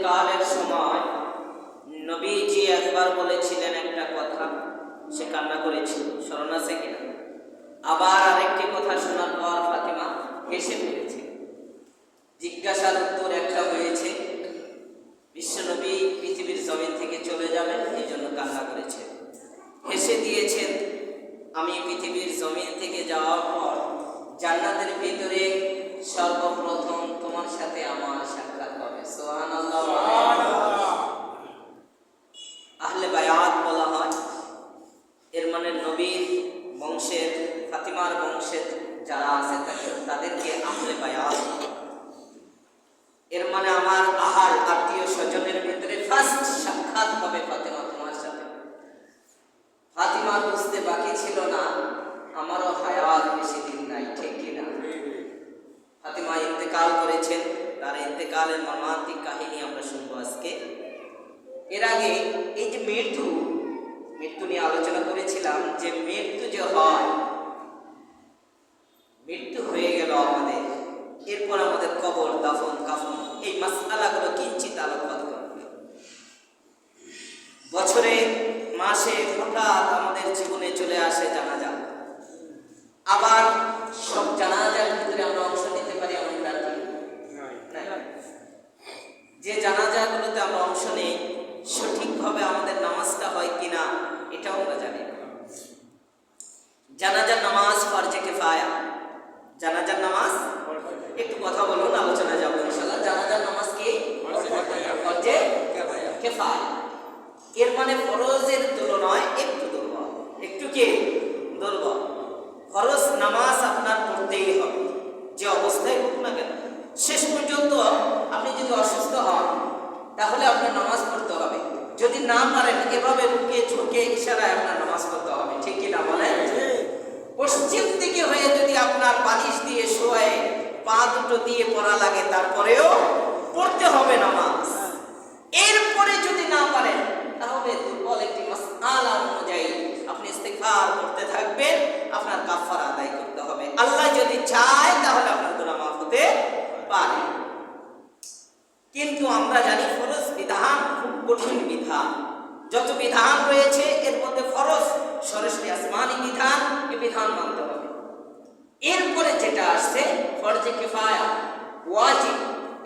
ইন্তেকালের সময় নবীজি একবার বলেছিলেন একটা কথা, সে কান্না করেছিল। স্মরণ আছে কিনা? আবার আরেকটি কথা শোনার পর ফাতিমা হেসে ফেলেছে। জিজ্ঞাসার উত্তর একটা হয়েছে, বিশ্বনবী পৃথিবীর জমিন থেকে চলে যাবেন, এই জন্য কান্না করেছে। হেসে দিয়েছেন, আমি পৃথিবীর জমিন থেকে যাওয়ার পর জান্নাতের ভিতরে সর্বপ্রথম তোমার সাথে আমার সোহান আহলে বায়াত বলা হয়। এর মানে নবীর বংশের ফাতিমার বংশের যারা আছে তাদেরকে আহলে বায়াত। এর মানে আমার আহার আত্মীয় স্বজনের ভিতরে ফার্স্ট সাক্ষাৎ হবে ফাতেমা তোমার সাথে। ফাতিমা বুঝতে বাকি ছিল না আমারও হায়াত বেশি দিন নাই ঠিক কিনা ফাতিমা ইন্তেকাল করেছেন তার ইন্তেকালের মর্মান্তিক কাহিনী আমরা শুনব আজকে এর আগে এই যে মৃত্যু মৃত্যু নিয়ে আলোচনা করেছিলাম যে মৃত্যু যে হয় মৃত্যু হয়ে গেল আমাদের। এরপর আমাদের কবর দাফন কাফন এই মাসালাগুলো কিঞ্চিত আলোকপাত করবে। বছরে মাসে হঠাৎ আমাদের জীবনে চলে আসে জানাজা। আবার সব জানা জানাজার ভিতরে আমরা অংশ নিতে পারি নাই। যে জানাজাগুলোতে আমরা অংশ নেই সঠিকভাবে আমাদের নামাজটা হয় কিনা, এটাও আমরা জানি। জানাজার নামাজ ফরজে কেফায়া। জানাজার নামাজ একটু কথা বলুন আলোচনা যাব ইনশাআল্লাহ। জানাজার নামাজ কি? ফরজে কেফায়া। এর মানে ফরজের তুলনায় একটু দুর্বল। একটু কি? দুর্বল। ফরজ নামাজ আপনার পড়তেই হবে। যে অবস্থায় হোক না কেন। শেষ পর্যন্ত আপনি যদি অসুস্থ হন, তাহলে আপনার নামাজ যদি না পারেন এভাবে রুকে ঝুঁকে ইশারায় আপনার নামাজ পড়তে হবে, ঠিক কি না বলেন? পশ্চিম দিকে হয়ে যদি আপনার বালিশ দিয়ে শোয়ে পা দুটো দিয়ে পড়া লাগে, তারপরেও পড়তে হবে নামাজ। এরপরে যদি না পারেন তাহলে দুর্বল একটি মাসআলা অনুযায়ী আপনি ইস্তেগফার করতে থাকবেন, আপনার কাফারা আদায় করতে হবে। আল্লাহ যদি চায়, তাহলে আপনার গুনাহ মাফ হতে পারে। কিন্তু আমরা জানি ফরজ বিধান কঠিন বিধান। যত বিধান রয়েছে এর মধ্যে ফরজ সরাসরি আসমানি বিধান এই বিধান মানতে হবে। এরপরে যেটা আসছে ফরজে কিফায়া ওয়াজিব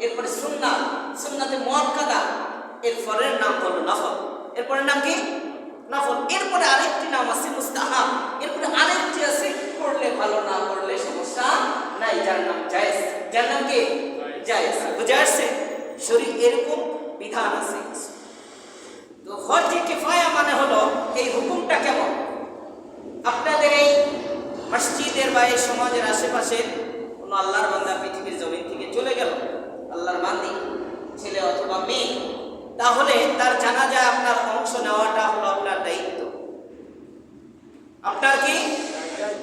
এরপরে সুন্নাত সুন্নাতে মুআক্কাদা এর ফরের নাম হলো নফল। এরপরে নাম কি? নফল। এরপরে আরেকটি নাম আছে মুস্তাহাব। এরপরে আরেকটি আছে করলে ভালো না পড়লে সমস্যা নাই। যার নাম জায়েজ। যার নাম কি? জায়েজ। বুঝে আসছে? শরীর এরকম বিধান আছে। তো ফরজে কিফায়া মানে হলো এই হুকুমটা কেমন? আপনাদের এই মসজিদের বা এই সমাজের আশেপাশে কোনো আল্লাহর বান্দা পৃথিবীর জমিন থেকে চলে গেল আল্লাহর বান্দি ছেলে অথবা মেয়ে তাহলে তার জানাজা আপনার অংশ নেওয়াটা হলো আপনার দায়িত্ব। আপনার কি?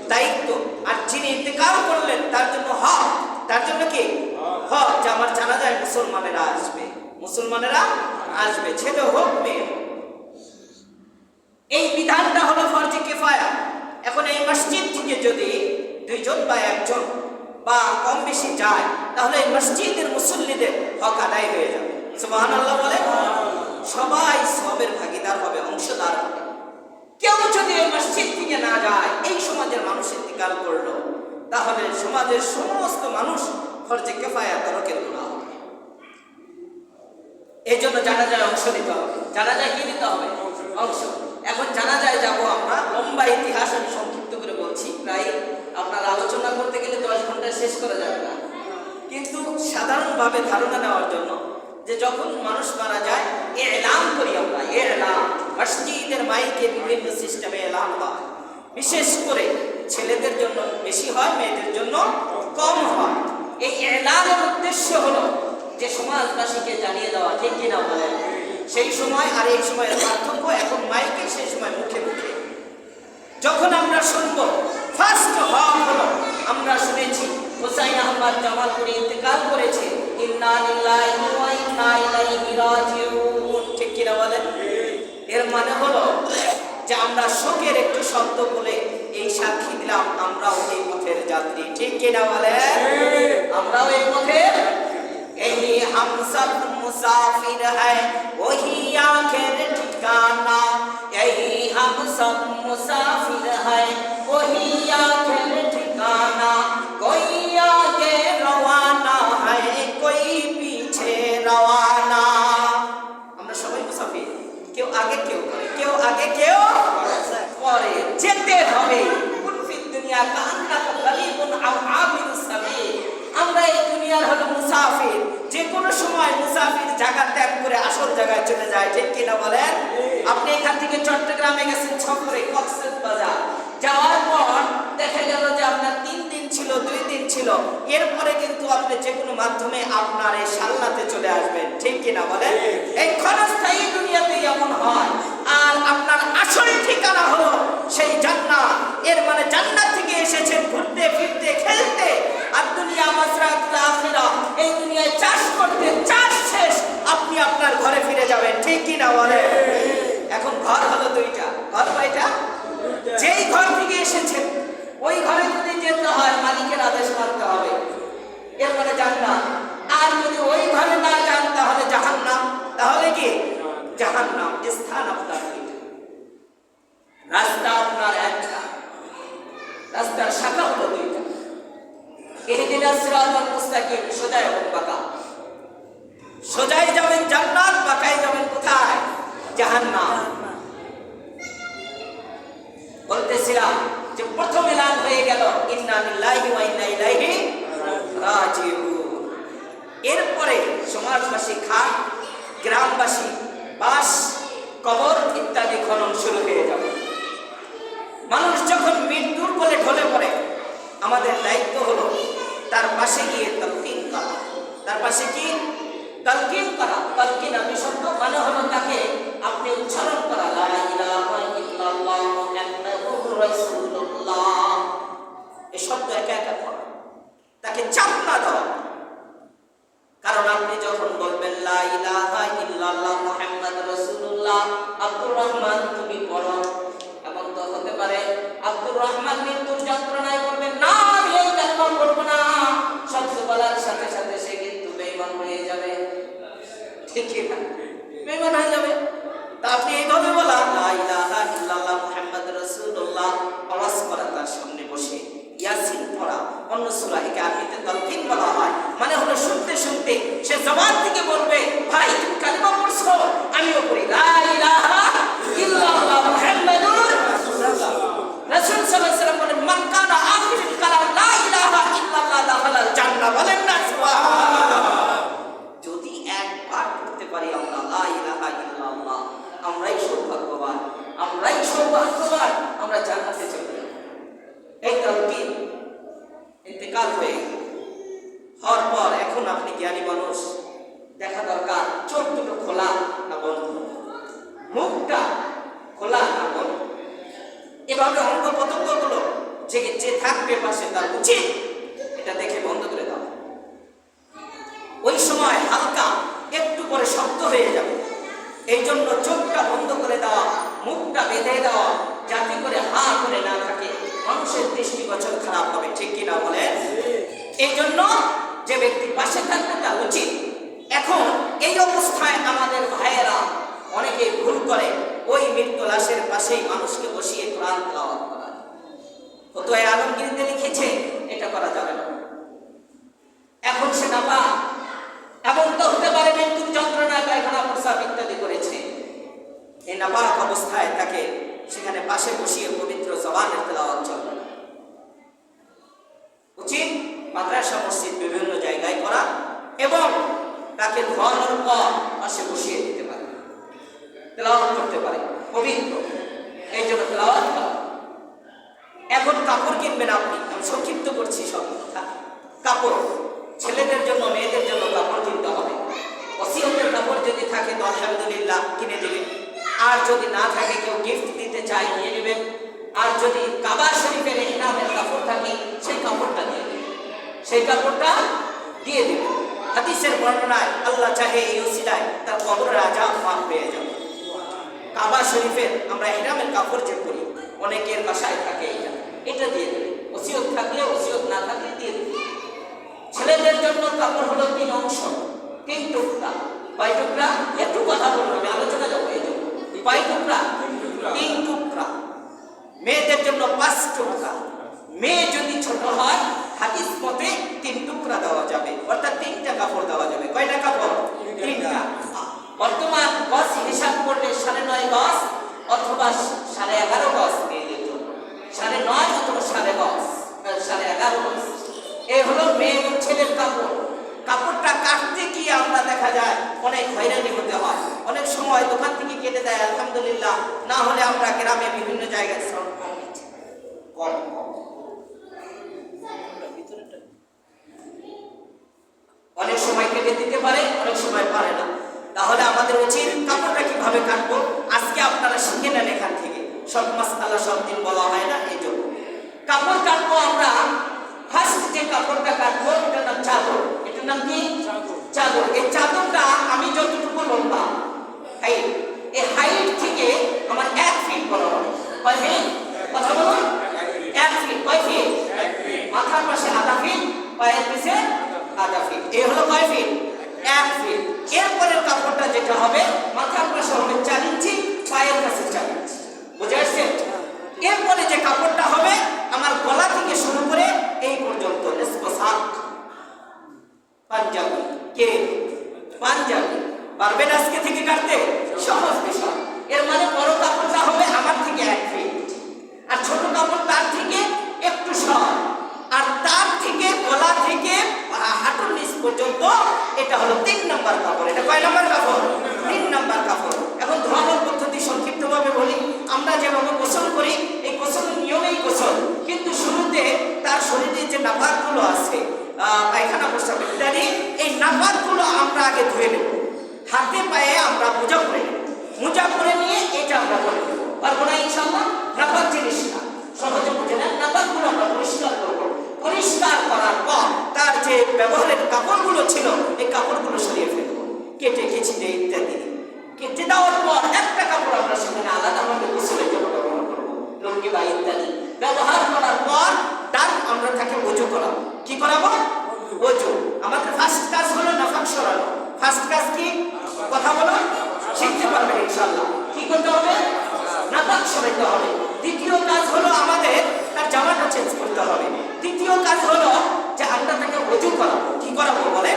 দায়িত্ব। আর যিনি ইন্তেকাল করলেন তার জন্য হক। তার জন্য কি? হক যে আমার জানাজায় মুসলমানেরা আসবে। মুসলমানেরা আসবে, ছেলে হোক মেয়ে। এই বিধানটা হলো ফরজে কেফায়া। এখন এই মসজিদ থেকে যদি দুইজন বা একজন বা কম বেশি যায়, তাহলে এই মসজিদের মুসল্লিদের হক আদায় হয়ে যাবে। সুবহান আল্লাহ বলে, সবাই সবের ভাগিদার হবে, অংশদার হবে। কেউ যদি এই মসজিদ থেকে না যায়, এই সমাজের মানুষ ইন্তিকাল করল, তাহলে সমাজের সমস্ত মানুষ ফরজে কেফায়া তরকের গুণা এই জন্য জানা যায় অংশ নিতে হবে। জানা যায় কি নিতে হবে? অংশ। এখন জানা যায় যাব আমরা লম্বা ইতিহাস আমি সংক্ষিপ্ত করে বলছি। প্রায় আপনার আলোচনা করতে গেলে দশ ঘণ্টা শেষ করা যাবে না। কিন্তু সাধারণভাবে ধারণা নেওয়ার জন্য যে যখন মানুষ মারা যায় এ এলাম করি আমরা। এ এলাম মসজিদের মাইকে বিভিন্ন সিস্টেমে এলাম হয়। বিশেষ করে ছেলেদের জন্য বেশি হয়, মেয়েদের জন্য কম হয়। এই এলানের উদ্দেশ্য হলো যে সমাজবাসীকে জানিয়ে দেওয়া ঠিক কিনা বলেন? সেই সময় আর এই সময়ের পার্থক্য এখন মাইকে সেই সময় মুখে মুখে। যখন আমরা শুনব ফার্স্ট হক হলো আমরা শুনেছি হোসাইন আহমদ জামালপুরি ইন্তেকাল করেছে ইন্না লিল্লাহি ওয়া ইন্না ইলাইহি রাজিউন ঠিক কিনা বলেন? এর মানে হলো যে আমরা শোকের একটু শব্দ বলে এই সাক্ষী দিলাম আমরাও এই পথের যাত্রী ঠিক কিনা বলেন? আমরাও এই পথের এই হামসা मुसाफिर है वही आखिर ठिकाना यही हम सब मुसाफिर है वही आखिर ठिकाना कोई आगे रवाना है कोई पीछे रवाना আমরা সবাই মুসাফির কেউ আগে কেউ পরে কেউ আগে কেউ পরে যেতে হবে কুন ফিদ দুনিয়া কান্নাকা গালিবুন আও আবিরুস সাবিল আমরা এই দুনিয়ার হলো মুসাফির। যে কোনো সময় মুসাফির জায়গা ত্যাগ করে আসল জায়গায় চলে যায়, ঠিক কিনা বলেন? আপনি এখান থেকে চট্টগ্রামে গেছেন ছকরে কক্সেস বাজার। যাওয়ার পর দেখা গেল যে আপনার তিন দিন ছিল, দুই দিন ছিল। এরপরে কিন্তু আপনি যে কোনো মাধ্যমে আপনার এই সাল্লাতে চলে আসবেন, ঠিক কিনা বলেন? এই ক্ষণস্থায়ী দুনিয়াতে এমন হয় আর আপনার আসল ঠিকানা হলো সেই জান্নাত। এর মানে জান্নাত থেকে এসেছেন ঘুরতে, ফিরতে, খেলতে। আর দুনিয়া মাসরাতুল আখিরা, এই দুনিয়ায় চাষ করতে, চাষ শেষ, আপনি আপনার ঘরে ফিরে যাবেন। ঠিক কিনা বলেন এখন ঘর হলো দুইটা। ঘর কয়টা যেই ঘর থেকে এসেছেন, ওই ঘরে যদি যেতে হয়, মালিকের আদেশ মানতে হবে। এর মানে জান্নাত। আর যদি ওই ঘরে না যান, তাহলে জাহান্নাম। তাহলে কি? জাহান্নাম। স্থান আপনার। রাস্তা আপনার একটা। রাস্তার শাখা হলো দুইটা। সোজাই যাবেন জান্নাত যাবেন কোথায়? জাহান্নাম। বলতেছিলাম যে প্রথম এলান হয়ে গেল, ইন্না লিল্লাহি ওয়া ইন্না ইলাইহি রাজিউন। এরপরে সমাজবাসী খাট গ্রামবাসী, বাস, কবর ইত্যাদি খনন শুরু হয়ে যাবে। মানুষ যখন মৃত্যুর বলে ঢলে পড়ে, আমাদের দায়িত্ব হলো তার পাশে গিয়ে তলকিন করা। তার পাশে কি? তলকিন করা। তলকিন আমি শব্দ মানে হলো তাকে আপনি উচ্চারণ করা। রাসূলুল্লাহ। শব্দ একা একা পড়া। তাকে চাপ না দেওয়া কারণ আপনি যখন বলবেন, লা ইলাহা ইল্লাল্লাহ মুহাম্মাদ রাসূলুল্লাহ আব্দুর রহমান, তুমি পড়ো আব্দুর রহমান মৃত্যুর যন্ত্রণায় বলবেন, না, আমি এই কালমা পড়ব না। শব্দ বলার সাথে সাথে সে কিন্তু বেমন হয়ে যাবে। ঠিক না? বেঈমান হয়ে যাবে। তা আপনি এইভাবে বলা লা ইলাহা ইল্লাল্লাহ মুহাম্মাদ রাসূলুল্লাহ আওয়াজ করা তার সামনে বসে ইয়াসিন পড়া অন্য সূরা একে আরবিতে তালকিন বলা হয় মানে হলো শুনতে শুনতে সে জবান থেকে বলবে ভাই তুমি কালিমা পড়ছো আমিও পড়ি লা ইলাহা ইল্লাল্লাহ মুহাম্মাদুর রাসূলুল্লাহ রাসূল সাল্লাল্লাহু আলাইহি ওয়াসাল্লাম বলেন মান কানা আখিরুল কালাম লা ইলাহা ইল্লাল্লাহ দাখালাল জান্নাহ বলেন না সুবহানাল্লাহ যদি একবার করতে পারি আমরা লা ইলাহা ইল্লাল্লাহ আমরাই সৌভাগ্যবান আমরাই সৌভাগ্যবান আমরা জান্নাতে চলে যাব এই তালকিন ইন্তেকাল হয়ে গেল। হওয়ার পর এখন আপনি জ্ঞানী মানুষ দেখা দরকার চোখ দুটো খোলা না বন্ধ মুখটা খোলা না বন্ধ এভাবে অঙ্গ প্রত্যঙ্গগুলো যে যে থাকবে পাশে তার উচিত এটা দেখে বন্ধ করে দাও ওই সময় হালকা একটু পরে শক্ত হয়ে যাবে এই জন্য চোখটা বন্ধ করে দেওয়া মুখটা বেঁধে দেওয়া যাতে করে হা করে না থাকে মানুষের দৃষ্টিগোচর খারাপ হবে ঠিক কিনা বলে এই জন্য যে ব্যক্তি পাশে থাকবে তা উচিত এখন এই অবস্থায় আমাদের ভাইয়েরা অনেকে ভুল করে ওই মৃত্যু লাশের পাশেই মানুষকে বসিয়ে কোরআন তেলাওয়াত করা তো এই আলমগীরিতে এটা করা যাবে না। এখন সে নাপা এমন তো হতে পারে মৃত্যুর যন্ত্রণা পায়খানা, প্রসাব ইত্যাদি করেছে। এই নাপাক অবস্থায় তাকে সেখানে পাশে বসিয়ে পবিত্র জবানের তেলাওয়াত চলবে না উচিত মাদ্রাসা মসজিদ বিভিন্ন জায়গায় করা এবং তাকে ধোয়ানোর পর পাশে বসিয়ে দিতে পারে তেলাওয়াত করতে পারে পবিত্র এই জন্য তেলাওয়াত করা এখন কাপড় কিনবেন আপনি আমি সংক্ষিপ্ত করছি সব কথা কাপড় ছেলেদের জন্য মেয়েদের জন্য কাপড় কিনতে হবে অসিয়তের কাপড় যদি থাকে তো আলহামদুলিল্লাহ কিনে দেবেন আর যদি না থাকে কেউ গিফট দিতে চায় নিয়ে নেবেন আর যদি কাবা শরীফের ইহরামের কাপড় থাকে সেই কাপড়টা দিয়ে দেবেন সেই কাপড়টা দিয়ে দেবেন হাদিসের বর্ণনায় আল্লাহ চাহে এই ওসিলায় তার কবরের আজাব মাফ পেয়ে যাবে। কাবা শরীফের আমরা ইহরামের কাপড় যে পরি অনেকের বাসায় থাকে এটা এটা দিয়ে দেবে। ওসিয়ত থাকলে ওসিয়ত না থাকলে দিয়ে দেবে। ছেলেদের জন্য কাপড় হলো তিন অংশ তিন টুকরা। হয় টুকরা? একটু কথা বলব আমি আলোচনা যাব এই জন্য। কয় টুকরা। তিন টুকরা। মেয়েদের জন্য পাঁচ টুকরা। মেয়ে যদি ছোট হয় হাদিস মতে তিন টুকরা দেওয়া যাবে। অর্থাৎ তিনটা কাপড় দেওয়া যাবে। কয়টা কাপড়? তিনটা। বর্তমান গজ হিসাব করলে সাড়ে নয় গজ অথবা সাড়ে এগারো গজ মেয়েদের জন্য সাড়ে নয় অথবা সাড়ে গজ সাড়ে এগারো গজ এই হলো মেয়ে এবং ছেলের কাপড়। কাপড়টা কাটতে গিয়ে আমরা দেখা যায় অনেক হয়রানি হতে হয়। অনেক সময় দোকান থেকে কেটে দেয়, আলহামদুলিল্লাহ। না হলে আমরা গ্রামে বিভিন্ন জায়গায় কম কম কম অনেক সময় কেটে দিতে পারে অনেক সময় পারে না। তাহলে আমাদের উচিত কাপড়টা কীভাবে কাটবো? আজকে আপনারা শিখে নেন এখান থেকে। সব মাস মাসালা সব দিন বলা হয় না এই জন্য। কাপড় কাটবো আমরা। ফার্স্ট যে কাপড়টা কাটবো এটার নাম চাদর। এটার নাম কি? চাদর। এই চাদরটা আমি যতটুকু লম্বা হাইট এই হাইট থেকে আমার এক ফিট বলা হয়। কয় ফিট কথা বলুন। এক ফিট কয় ফিট মাথার পাশে আধা ফিট পায়ের পিছে আধা ফিট এই হলো কয় ফিট এক ফিট। এরপরের কাপড়টা যেটা হবে মাথার পাশে হবে চার ইঞ্চি পায়ের কাছে চার ইঞ্চি বুঝে আসছে এরপরে যে কাপড়টা হবে আমার গলা থেকে শুরু করে এই পর্যন্ত পোশাক পাঞ্জাবি কে পাঞ্জাবি পারবেন আজকে থেকে কাটতে সহজ বিষয় এর মানে বড় কাপড়টা হবে আমার থেকে এক ফিট আর ছোট কাপড় তার থেকে একটু সর আর তার থেকে গলা থেকে আহ, হাঁটুর নিচ পর্যন্ত এটা হলো তিন নম্বর কাপড় এটা কয় নম্বর কাপড় তিন নম্বর কাপড় এখন ধোয়ানোর পদ্ধতি সংক্ষিপ্তভাবে বলি আমরা যেভাবে গোসল করি এই গোসলের নিয়মেই গোসল কিন্তু শুরুতে তার শরীরে যে নাপাকগুলো আছে আহ, পায়খানা প্রস্রাব ইত্যাদি এই নাপাকগুলো আমরা আগে ধুয়ে নেব হাতে পায়ে আমরা মোজা করে নেব মোজা করে নিয়ে এটা আমরা করে নেব পারব না ইনশাল্লাহ নাপাক জিনিসটা সহজে বুঝে নেন নাপাকগুলো আমরা পরিষ্কার করব পরিষ্কার করার পর তার যে ব্যবহারের কাপড়গুলো ছিল, এই কাপড়গুলো সরিয়ে ফেলব। কেটে কেচিতে ইত্যাদি। কেটে দেওয়ার পর একটা কাপড় আমরা সেখানে আলাদাভাবে গোসলের জন্য ব্যবহার করব লুঙ্গি বা ইত্যাদি। ব্যবহার করার পর তার আমরা তাকে ওজু করাবো। কি করাবো? ওজু আমাদের ফার্স্ট কাজ হলো নাফাক সরানো। ফার্স্ট কাজ কি? কথা বলো। শিখতে পারবেন ইনশাল্লাহ কি করতে হবে? নাফাক সরাইতে হবে। দ্বিতীয় কাজ হলো আমাদের তার জামাটা চেঞ্জ করতে হবে। তৃতীয় কাজ হলো যে আমরা তাকে ওজু করাবো, কি করাবো বলে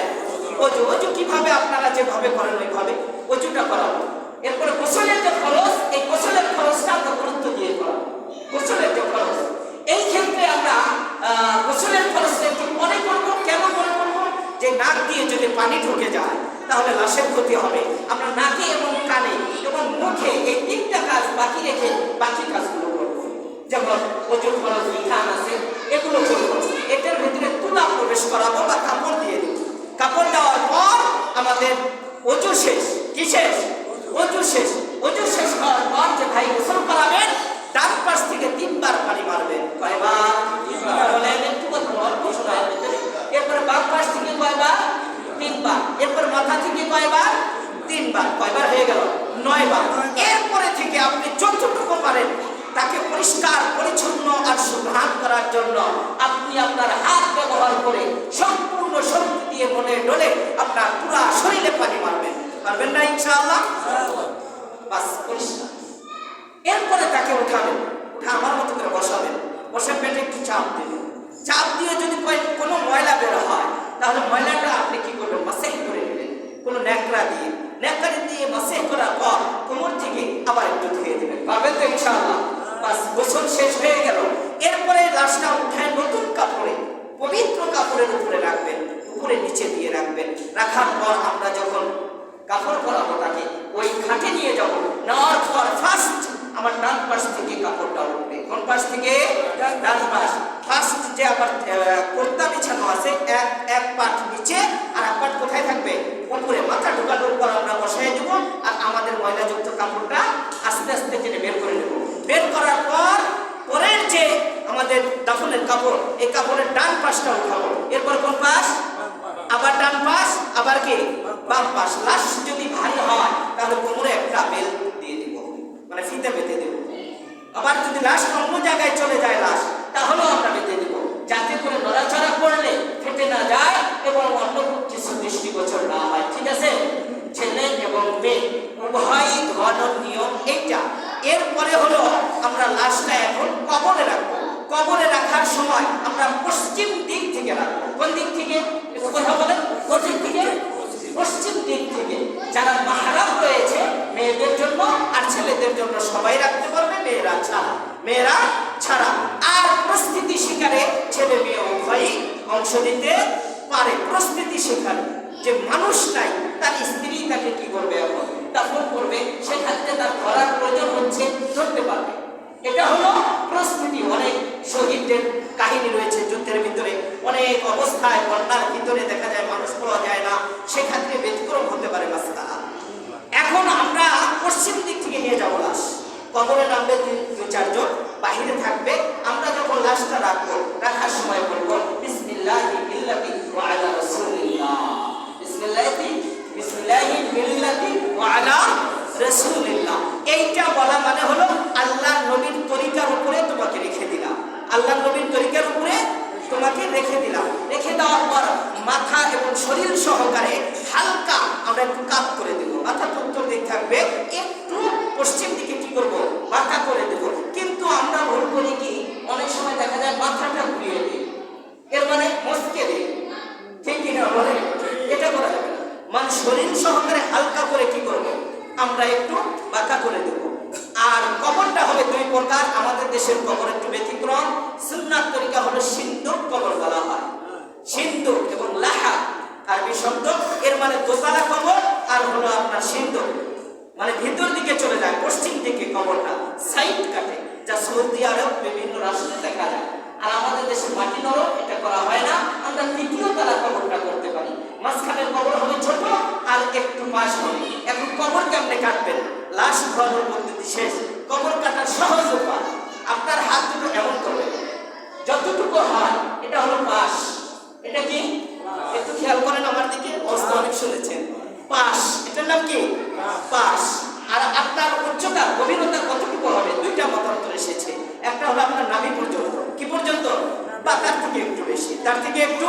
অজু অজু কীভাবে আপনারা যেভাবে করেন ওইভাবে অজুটা করাবো। এরপরে গোসলের যে খরচ, এই গোসলের খরচটা আমরা গুরুত্ব দিয়ে করাবো। গোসলের যে খরচ, এই ক্ষেত্রে আমরা গোসলের একটু মনে করব। কেন মনে করব? যে নাক দিয়ে যদি পানি ঢুকে যায়, তাহলে লাশের ক্ষতি হবে। আমরা নাকে এবং কানে এবং মুখে এই তিনটা কাজ বাকি রেখে বাকি কাজগুলো করব। যেমন ওজন খরচ আছে, এগুলো করব। এটার ভিতরে তুলা প্রবেশ করাবো বা কাপড় দিয়ে দেবো কাপড় দেওয়ার পর আমাদের অজু শেষ। কি শেষ? অজু শেষ। অজু শেষ হওয়ার পর যে ভাই গোসল করাবেন, ডান পাশ থেকে তিনবার পানি মারবেন। কয়বার? একটু এরপরে বাম পাশ থেকে কয়বার? তিনবার। এরপর মাথা থেকে কয়বার? তিনবার। কয়বার হয়ে গেল? নয়বার। এরপরে থেকে আপনি যতটুকু পারেন তাকে পরিষ্কার, পরিচ্ছন্ন আর সুঘ্রাণ করার জন্য আপনি আপনার হাত ব্যবহার করে সম্পূর্ণ শক্তি দিয়ে মনে ডলে আপনার পুরা শরীরে পানি মারবেন। পারবেন না ইনশাআল্লাহ? বাস, পরিষ্কার। এরপরে তাকে উঠাবেন। উঠে আমার মতো করে বসাবেন। বসে পেটে একটু চাপ দেবেন। চাপ দিয়ে যদি কোনো ময়লা বের হয়, তাহলে ময়লাটা আপনি কি করবেন? মাসেহ করে নেবেন। কোনো ন্যাকড়া দিয়ে। ন্যাকড়া দিয়ে মাসেহ করার পর কোমর থেকে আবার একটু ধুয়ে দেবেন। পারবেন তো ইনশাআল্লাহ? বাস গোসল শেষ হয়ে গেল। এরপরে লাশটা উঠায় নতুন কাপড়ে পবিত্র কাপড়ের উপরে রাখবেন উপরে নিচে দিয়ে রাখবেন। রাখার পর আমরা যখন কাপড় পরাবো তাকে ওই খাটে নিয়ে যাব। নেওয়ার পর ফার্স্ট আমার ডান পাশ থেকে কাপড়টা উঠবে। কোন পাশ থেকে? ডান পাশ। ফার্স্ট যে আহ, কর্তা বিছানো আছে এক এক পাট নিচে আর এক পাট কোথায় থাকবে? উপরে। মাথা ঢোকানোর পর আমরা বসাই দেব আর আমাদের ময়লাযুক্ত কাপড়টা আস্তে আস্তে পাশটা উঠাবো এরপর কোন পাশ? আবার ডান পাশ, আবার কে? বাম পাশ। লাশ যদি ভারী হয়, তাহলে কোমরে একটা বেল দিয়ে দিব। মানে ফিতে বেঁধে দেব। আবার যদি লাশ অন্য জায়গায় চলে যায় লাশ তাহলেও আমরা বেঁধে দেব। যাতে করে নড়াচড়া করলে ফেটে না যায় এবং অন্য কিছু দৃষ্টিগোচর না হয়। ঠিক আছে? ছেলে এবং মেয়ে উভয় ধরনের নিয়ম এইটা। এরপরে হলো আমরা লাশটা এখন কবলে রাখব। কবরে রাখার সময় আমরা পশ্চিম দিক থেকে রাখব কোন দিক থেকে? কথা বলেন, কোন দিক পশ্চিম দিক থেকে। যারা মাহারাম রয়েছে, মেয়েদের জন্য আর ছেলেদের জন্য সবাই রাখতে পারবে, মেয়েরা ছাড়া। মেয়েরা ছাড়া। আর প্রস্তুতি শিকারে ছেলে মেয়ে উভয়ই অংশ নিতে পারে। প্রস্তুতি শেখার যে মানুষ নাই, তার স্ত্রী তাকে কি করবে এখন? দাফন করবে সেক্ষেত্রে তার ধরার প্রয়োজন হচ্ছে, ধরতে পারবে। এটা হলো প্রস্তুতি অনেক শহীদদের কাহিনী রয়েছে যুদ্ধের ভিতরে। অনেক অবস্থায় বন্যার ভিতরে দেখা যায় মানুষ পাওয়া যায় না সেক্ষেত্রে ব্যতিক্রম হতে পারে মাস্তা এখন আমরা পশ্চিম দিক থেকে নিয়ে যাব লাশ। কবরে নামবে দুই চারজন, বাহিরে থাকবে। আমরা যখন লাশটা রাখব, রাখার সময় বলব, বিসমিল্লাহি রাসূলিল্লাহ। এইটা বলা মানে হলো আল্লাহ নবীর তরিকার উপরে তোমাকে রেখে দিলাম। আল্লাহর নবীর তরিকার উপরে তোমাকে রেখে দিলাম। রেখে দেওয়ার পর মাথা এবং শরীর সহকারে হালকা আমরা একটু কাপ করে দেব মাথা তো উত্তর দিক থাকবে একটু পশ্চিম দিকে কি করব বাঁকা করে দেব কিন্তু আমরা ভুল করি কি অনেক সময় দেখা যায় মাথাটা ঘুরিয়ে দিই এর মানে মস্কে দিই ঠিক কিনা বলে এটা করা যাবে না মানে শরীর সহকারে হালকা করে কি করব আমরা একটু বাঁকা করে দেব আর কবরটা হবে দুই প্রকার আমাদের দেশের কবর একটু ব্যতিক্রম সুন্নাত তরিকা হলো সিন্ধুক কবর বলা হয় সিন্ধুক এবং লাহা আরবি শব্দ এর মানে দোতলা কবর আর হলো আপনার সিন্ধুক মানে ভিতর দিকে চলে যায় পশ্চিম দিকে কবরটা সাইড কাটে যা সৌদি আরব বিভিন্ন রাষ্ট্রে দেখা যায় আর আমাদের দেশে মাটি নরম এটা করা হয় না আমরা তৃতীয় তলা কবরটা করতে পারি মাঝখানের কবর হবে ছোট আর একটু পাশ হবে এখন কবর কেমনে কাটবেন? লাশ উঠানোর পদ্ধতি শেষ। কবর কাটার সহজ উপায়। আপনার হাত দুটো এমন করবেন যতটুকু হয়, এটা হলো পাশ। এটা কি? একটু খেয়াল করেন আমার দিকে, অবস্থা অনেক শুনেছেন। পাশ। এটার নাম কি? পাশ। আর আপনার উচ্চতা, গভীরতা কতটুকু হবে? দুইটা মতান্তর এসেছে। একটা হলো আপনার নাভি পর্যন্ত। কি পর্যন্ত? বা তার থেকে একটু বেশি। তার থেকে একটু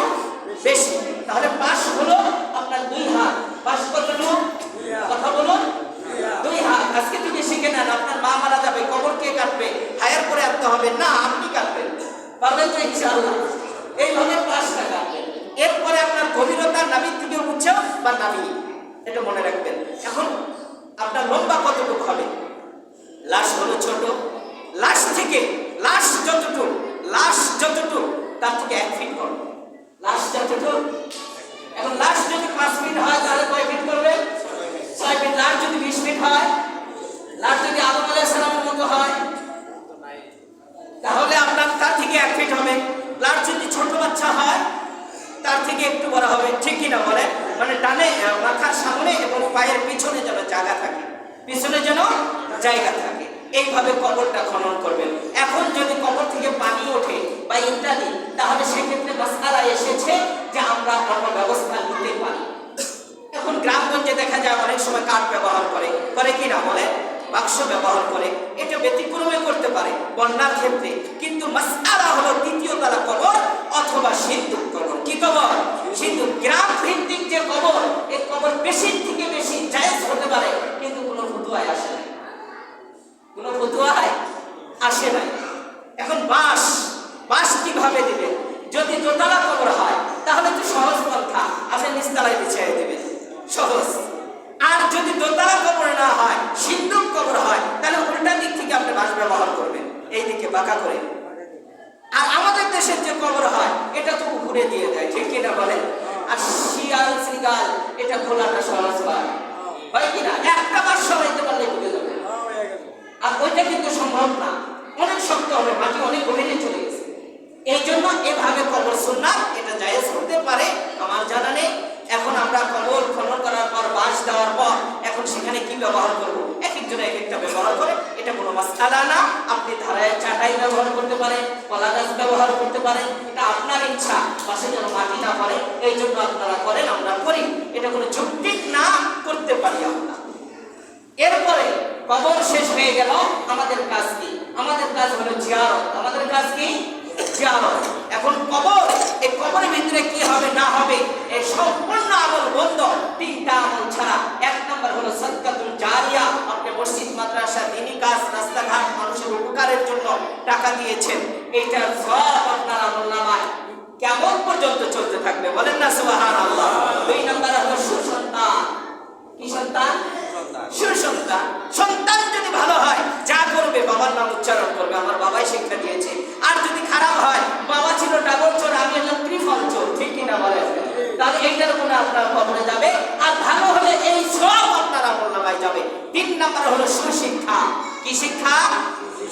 বেশি। তাহলে পাশ হলো আপনার দুই হাত। পাশ কতটুকু? কথা বলুন দুই হাত আজকে থেকে শিখে নেন আপনার মা মারা যাবে, কবর কে কাটবে? হায়ার করে আনতে হবে। না, আপনি কাটবেন পারবেন তো ইনশাআল্লাহ। এইভাবে পাঁচটা কাটবেন এরপরে আপনার গভীরতা নাভির থেকে উচ্চ বা নাভি এটা মনে রাখবেন। এখন আপনার লম্বা কতটুকু হবে? লাশ হলো ছোট। লাশ থেকে লাশ যতটুকু লাশ যতটুকু, তার থেকে এক ফিট কম লাশ যতটুকু এখন লাশ যদি পাঁচ ফিট হয় তাহলে কয় ফিট করবে ছয় ফিট লাশ যদি বিশ ফিট হয় লাশ যদি আদম আলাইহিস সালামের মতো হয় তাহলে আপনার তার থেকে এক ফিট হবে লাশ যদি ছোট বাচ্চা হয় তার থেকে একটু বড় হবে, ঠিক কিনা বলে? মানে ডানে মাথার সামনে এবং পায়ের পিছনে যেন জায়গা থাকে, পিছনে যেন জায়গা থাকে। এইভাবে কবরটা খনন করবেন। এখন যদি কবর থেকে পানি ওঠে বা ইত্যাদি, তাহলে সেক্ষেত্রে মাসালা এসেছে যে আমরা অন্য ব্যবস্থা নিতে পারি। এখন গ্রামগঞ্জে দেখা যায় অনেক সময় কাঠ ব্যবহার করে। করে কি না বলে? বাক্স ব্যবহার করে। এটা ব্যতিক্রমে করতে পারে বন্যার ক্ষেত্রে। কিন্তু মাসআলা হলো দ্বিতীয় তলা কবর অথবা সিন্ধুক কবর। কি কবর সিন্ধুক গ্রাম ভিত্তিক যে কবর, এই কবর বেশি থেকে বেশি জায়েজ হতে পারে, কিন্তু কোনো ফতুয়ায় আসে না কোনো ফতুয়ায় আসে নাই। এখন বাঁশ বাঁশ কীভাবে দিবেন যদি দোতলা কবর হয়, তাহলে তো সহজ পন্থা। আপনি নিচতলায় বিছিয়ে দেবেন। সহজ। আর যদি দোতলা কবর না হয় সিন্ধুক কবর হয়, তাহলে উল্টা দিক থেকে আপনি বাঁশ ব্যবহার করবেন। এই দিকে বাঁকা করে। আর আমাদের দেশের যে কবর হয়, এটা তো উপরে দিয়ে দেয়, ঠিক কিনা বলেন? আর শিয়াল শ্রীগাল এটা খোলাটা সহজ হয়। হয় কিনা? একটা বাস সরাইতে পারলে ঢুকে যাবে। আর ওইটা কিন্তু সম্ভব না। অনেক শক্ত হবে, মাটি অনেক গভীরে চলে গেছে। এই জন্য এভাবে কবর সুন্নাত, এটা জায়েজ হতে পারে, আমার জানা নেই। এখন আমরা কবর খনন করার পর বাঁশ দেওয়ার পর, এখন সেখানে কি ব্যবহার করব? এক একজন এক একটা ব্যবহার করে, এটা কোনো মাসআলা না। আপনি ধারায় চাটাই ব্যবহার করতে পারেন। পারেন এটা আপনার ইচ্ছা, পাশে যেন মাটি না পারে এই জন্য আপনারা করেন, আমরা করি। এটা কোনো যৌক্তিক না করতে পারি আমরা। এরপরে কবর শেষ হয়ে গেল, আমাদের কাজ কি? আমাদের কাজ হলো জিয়ারত। আমাদের কাজ কি? জিয়ারত এখন কবর, এই কবরের ভিতরে কি হবে, না হবে, এই সম্পূর্ণ আমল বন্ধ। তিনটা আমল ছাড়া, এক নম্বর হলো সদকাতুল জারিয়া। আপনি মসজিদ, মাদ্রাসা দিনী কাজ, রাস্তাঘাট, মানুষের উপকারের জন্য টাকা দিয়েছেন। এইটার সব আপনার আমল নামায়। কেমন পর্যন্ত চলতে থাকবে? বলেন না সুবাহান আল্লাহ দুই নাম্বার হলো সুসন্তান কি সন্তান সুসন্তান সন্তান যদি ভালো হয় যা করবে বাবার নাম উচ্চারণ করবে আমার বাবাই শিক্ষা দিয়েছে আর যদি খারাপ হয় বাবা ছিল ডাবল চোর আমি হলাম ত্রিফল চোর ঠিক কিনা বলেন তাহলে এইটার কোনো আপনার কবরে যাবে আর ভালো হলে এই সব আপনার আমল নামায় যাবে তিন নাম্বার হলো সুশিক্ষা কি শিক্ষা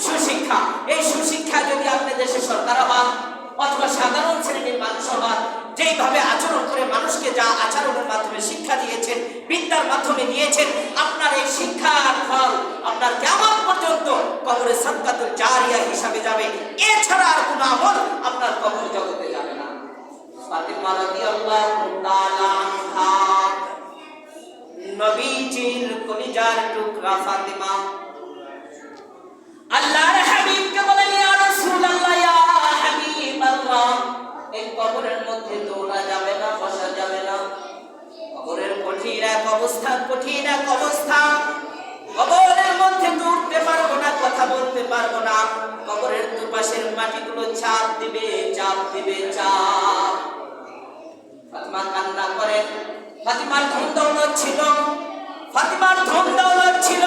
সুশিক্ষা এই সুশিক্ষা যদি আপনি দেশে সরকার হন অথবা সাধারণ শ্রেণির মানুষ হন যেইভাবে আচরণ করে মানুষকে যা আচরণের মাধ্যমে শিক্ষা দিয়েছেন বিদ্যার মাধ্যমে দিয়েছেন আপনার এই শিক্ষার ফল আপনার কেমন পর্যন্ত কবরে সদকাতুল জারিয়া হিসাবে যাবে। এছাড়া আর কোনো আমল আপনার কবর জগতে যাবে না। এই কবরের মধ্যে দৌড়া যাবে না, বসা যাবে না। কবরের কঠিন এক অবস্থা, কঠিন এক অবস্থা। কবরের মধ্যে দৌড়তে পারব না, কথা বলতে পারব না। কবরের দুপাশের মাটিগুলো চাপ দিবে চাপ দিবে চাপ ফাতিমা কান্না করে। ফাতিমার ধন দৌলত ছিল। ফাতিমার ধন দৌলত ছিল।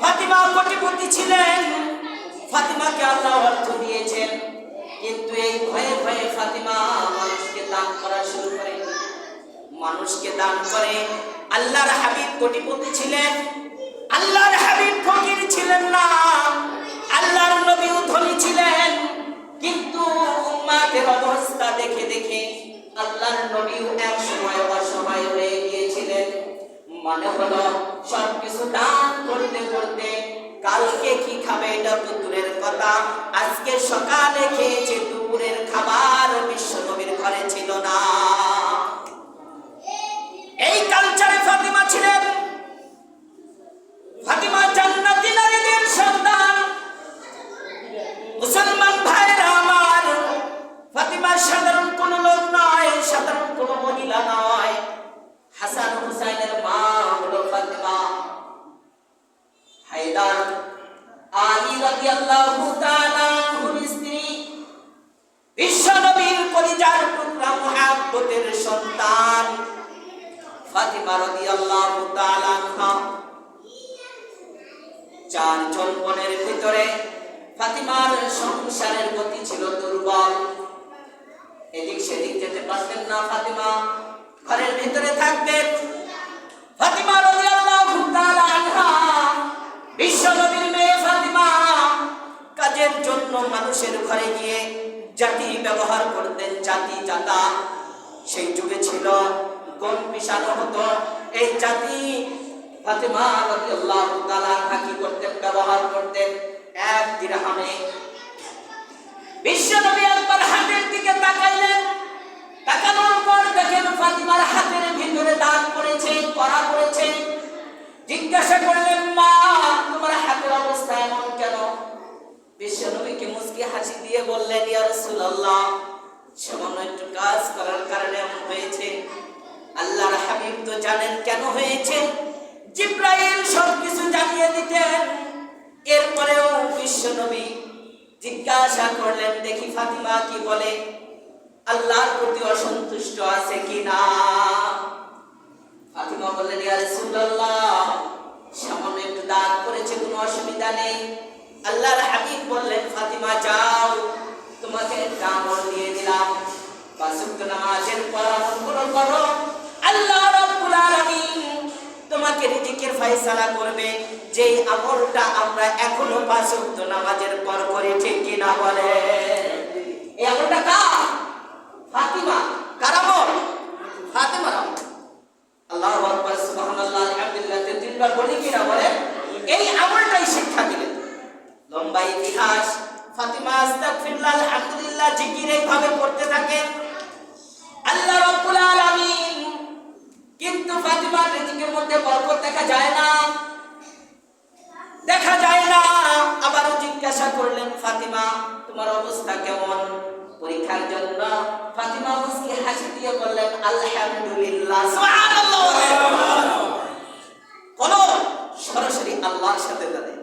ফাতিমা কোটিপতি ছিলেন। ফাতিমাকে আল্লাহ অর্থ দিয়েছেন। কিন্তু এই ভয়ে ভয়ে ফাতিমা মানুষকে দান করা শুরু করে। মানুষকে দান করে। আল্লাহর হাবিব কোটিপতি ছিলেন। আল্লাহর হাবিব ফকির ছিলেন না। আল্লাহর নবীও ধনী ছিলেন। কিন্তু উম্মাদের অবস্থা দেখে দেখে আল্লাহর নবীও এক সময় অসহায় হয়ে গিয়েছিলেন। মানে হলো সব কিছু দান করতে করতে কালকে কি খাবে এটা তো দূরের কথা। আজকে সকালে খেয়েছে দুপুরের খাবার বিশ্ব নবীর ঘরে ছিল না। এই কালচারে মুসলমান ভাইরা আমার। ফাতিমা সাধারণ কোন লোক নয়, সাধারণ কোন মহিলা নয়। হাসান হুসাইনের মা হলো ফাতিমা। হায়দার আলী রাদিয়াল্লাহু তাআলা স্ত্রী। বিশ্ব নবীর কলিজার টুকরা মুহাব্বতের সন্তান। ফাতিমা রাদিয়াল্লাহু তাআলা চারজন বোনের ভিতরে ফাতিমার সংসারের গতি ছিল দুর্বল। এদিক সেদিক যেতে পারতেন না ফাতিমা। ঘরের ভিতরে থাকতেন। ফাতিমা রাদিয়াল্লাহু তাআলা মেয়ে ফাতিমা। কাজের জন্য মানুষের ঘরে গিয়ে জাতি ব্যবহার করতেন, জাতি জাতা। সেই যুগে ছিল কোন পিসানো হতো। এই জাতি ফাতিমা রাদিয়াল্লাহু তাআলা কি করতেন? ব্যবহার করতেন। এক দিরহামে বিশ্বনবী একবার হাতের দিকে তাকাইলেন তাকানোর পর দেখেন ফাতিমার হাতের ভিতরে দাগ পড়েছে করা পড়েছে। জিজ্ঞাসা করলেন, মা, তোমার হাতের অবস্থা এমন কেন? বিশ্বনবীকে মুচকি হাসি দিয়ে বললেন, ইয়া রাসূলুল্লাহ, সামান্য একটু কাজ করার কারণে এমন হয়েছে। আল্লাহর হাবিব তো জানেন কেন হয়েছে। জিব্রাইল সবকিছু জানিয়ে দিতেন এরপরেও বিশ্বনবী জিজ্ঞাসা করলেন, দেখি ফাতিমা কি বলে? আল্লাহর প্রতি অসন্তুষ্ট আছে কি না? ফাতিমা বললেন, ইয়া রাসূলুল্লাহ, সামান্য একটু দাগ করেছে, কোনো অসুবিধা নেই। আল্লাহর হাবিব বললেন, ফাতিমা, যাও, তোমাকে আমল দিয়ে দিলাম। পাঁচক্ত নামাজের পর করো। আল্লাহ রাব্বুল আলামিন তোমাকে রিজিকের ফয়সালা করবে। যেই আমলটা আমরা এখনও পাঁচক্ত নামাজের পর করি, ঠিক কিনা বলে? এই আমলটা কার? ফাতিমা। কার আমল? আল্লাহু আকবার, সুবহানাল্লাহ, আলহামদুলিল্লাহ তিনবার বলি কিনা বলে? এই আমলটাই শিক্ষা দিলেন লম্বা ইতিহাস। ফাতিমা, আস্তাগফিরুল্লাহ, আলহামদুলিল্লাহ, জিকির এইভাবে করতে থাকে। আল্লাহ রাব্বুল আলামিন কিন্তু ফাতিমার রিজিকের মধ্যে বরকত দেখা যায় না। দেখা যায় না। আবারও জিজ্ঞাসা করলেন, ফাতিমা, তোমার অবস্থা কেমন? পরীক্ষার জন্য ফাতিমা মুসকি হাসি দিয়ে বললেন, আলহামদুলিল্লাহ। কোন সরাসরি আল্লাহর সাথে তাদের